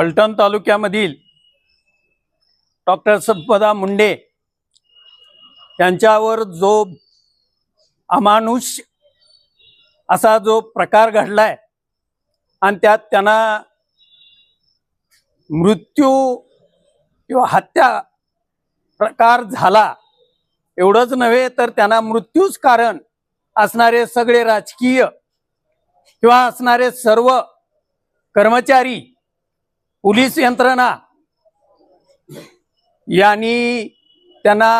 फलटण तालुक्यामधील डॉक्टर संपदा मुंडे यांच्यावर जो अमानुष असा जो प्रकार घडलाय आणि त्यात त्यांना मृत्यू किंवा हत्या प्रकार झाला एवढंच नव्हे तर त्यांना मृत्यूच कारण असणारे सगळे राजकीय किंवा असणारे सर्व कर्मचारी पोलीस यंत्रणा यांनी त्यांना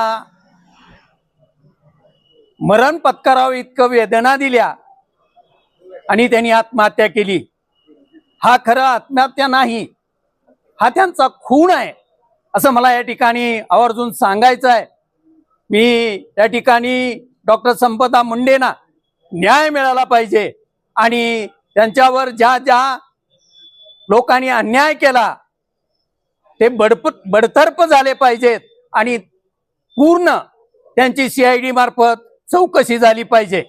मरण पत्करावं इतकं वेदना दिल्या आणि त्यांनी आत्महत्या केली. हा खरं आत्महत्या नाही. हा त्यांचा खून आहे. असं मला या ठिकाणी आवर्जून सांगायचं आहे. मी त्या ठिकाणी डॉक्टर संपदा मुंडेना न्याय मिळाला पाहिजे आणि त्यांच्यावर ज्या ज्या लोकांनी अन्याय केला. ते बडप बडतर्फ झाले पाहिजेत आणि पूर्ण त्यांची सीआयडी मार्फत चौकशी झाली पाहिजे.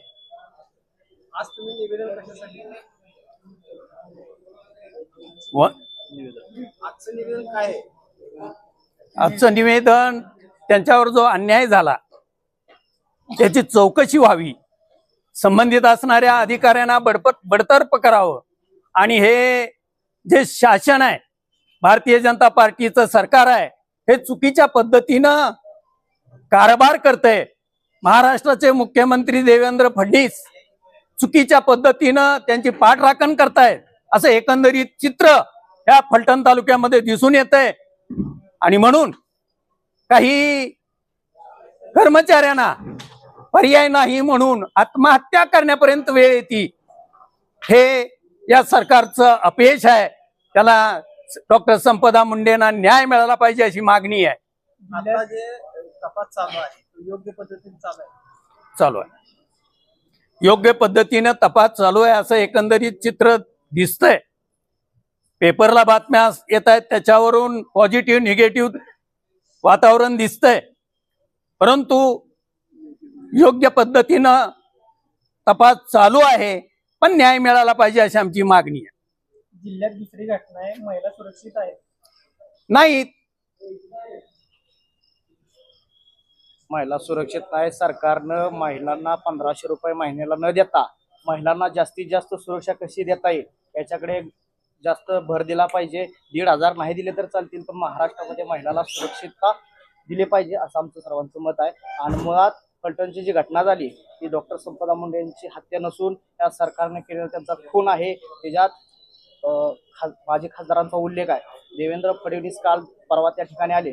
आजचं निवेदन त्यांच्यावर जो अन्याय झाला त्याची चौकशी व्हावी. संबंधित असणाऱ्या अधिकाऱ्यांना बडपत बडतर्फ करावं. आणि हे जे शासन आहे भारतीय जनता पार्टीचं सरकार आहे हे चुकीच्या पद्धतीनं कारभार करतंय. महाराष्ट्राचे मुख्यमंत्री देवेंद्र फडणवीस चुकीच्या पद्धतीनं त्यांची पाठराखण करतायत. असं एकंदरीत चित्र या फलटण तालुक्यामध्ये दिसून येत आहे आणि म्हणून काही कर्मचाऱ्यांना पर्याय नाही म्हणून आत्महत्या करण्यापर्यंत वेळ येते. हे या सरकारचं अपयश आहे. त्याला डॉक्टर संपदा मुंडेंना न्याय मिळाला पाहिजे अशी मागणी आहे. योग्य पद्धतीने चालू आहे. चालू आहे. योग्य पद्धतीनं तपास चालू आहे असं एकंदरीत चित्र दिसतंय. पेपरला बातम्या येत आहेत त्याच्यावरून पॉझिटिव्ह निगेटिव्ह वातावरण दिसतंय. परंतु योग्य पद्धतीनं तपास चालू आहे. पण न्याय मिळाला पाहिजे अशी आमची मागणी आहे. जिल्ह्यात दुसरी घटना आहे महिला सुरक्षित आहे नाही. महिला सुरक्षित नाही सरकारनं महिलांना पंधराशे रुपये महिन्याला न देता महिलांना जास्तीत जास्त सुरक्षा कशी देता येईल याच्याकडे जास्त भर दिला पाहिजे. दीड हजार नाही दिले तर चालतील पण महाराष्ट्रामध्ये महिलांना सुरक्षितता दिली पाहिजे असं आमचं सर्वांचं मत आहे. आणि मुळात फलटणची जी घटना झाली ती डॉक्टर संपदा मुंडे यांची हत्या नसून त्या सरकारने केलेला त्यांचा खून आहे. त्याच्यात अं, माजी खासदारांचा उल्लेख आहे. देवेंद्र फडणवीस काल परवा त्या ठिकाणी आले.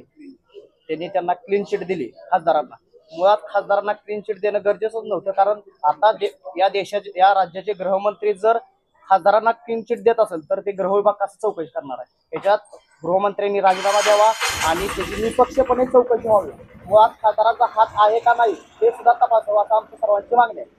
त्यांनी त्यांना क्लीन चिट दिली खासदारांना. मुळात खासदारांना क्लीन चिट देणं गरजेचंच नव्हतं कारण आता दे, या देशाचे या राज्याचे गृहमंत्री जर खासदारांना क्लीन चिट देत असेल तर ते गृह विभाग कसं चौकशी करणार आहे? याच्यात गृहमंत्र्यांनी राजीनामा द्यावा आणि त्याची निपक्षपणे चौकशी व्हावी. मुळात खासदारांचा हात आहे का नाही हे सुद्धा तपासावं असं आमच्या सर्वांची मागणी आहे.